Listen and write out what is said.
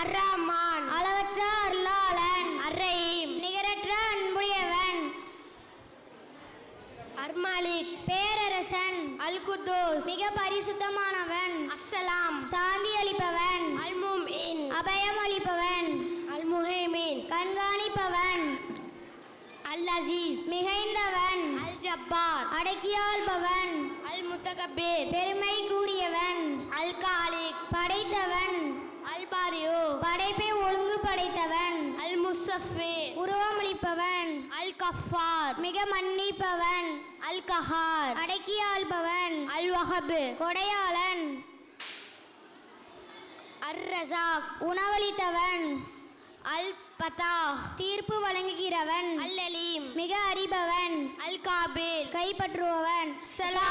அர்ராமான். அளவற்ற அருளாளன். அர்ரஹீம். நிகரற்ற அன்புடையவன். அர்மாலிக். பேரரசன். அல் குத்தோஸ் மிக பரிசுத்தமானவன். அஸ்ஸலாம். சாந்தி அளிப்பவன். அல்மும் அபயம் அளிப்பவன். அல்முஹேமின். கண்காணிப்பவன். அல் அசீஸ் மிகைந்தவன். அல் ஜப்பார் அடக்கியாள்பவன். அல் முத்தகபீர் பெருமை கூறியவன் அல் காலிக் படைத்தவன். படைத்தவன். அல் முசஃபீர் உருவமளிப்பவன் அல் கஃபார் மிக மன்னிப்பவன். அல் கஹார் அடக்கியாள்பவன். அல் வஹப் கொடையாளன். அர் ரசாக் உணவளித்தவன். அல் பதா தீர்ப்பு வழங்குகிறவன். அல் அலீம் மிக அறிபவன். அல் காபீர் கைப்பற்றுபவன். சலாம்.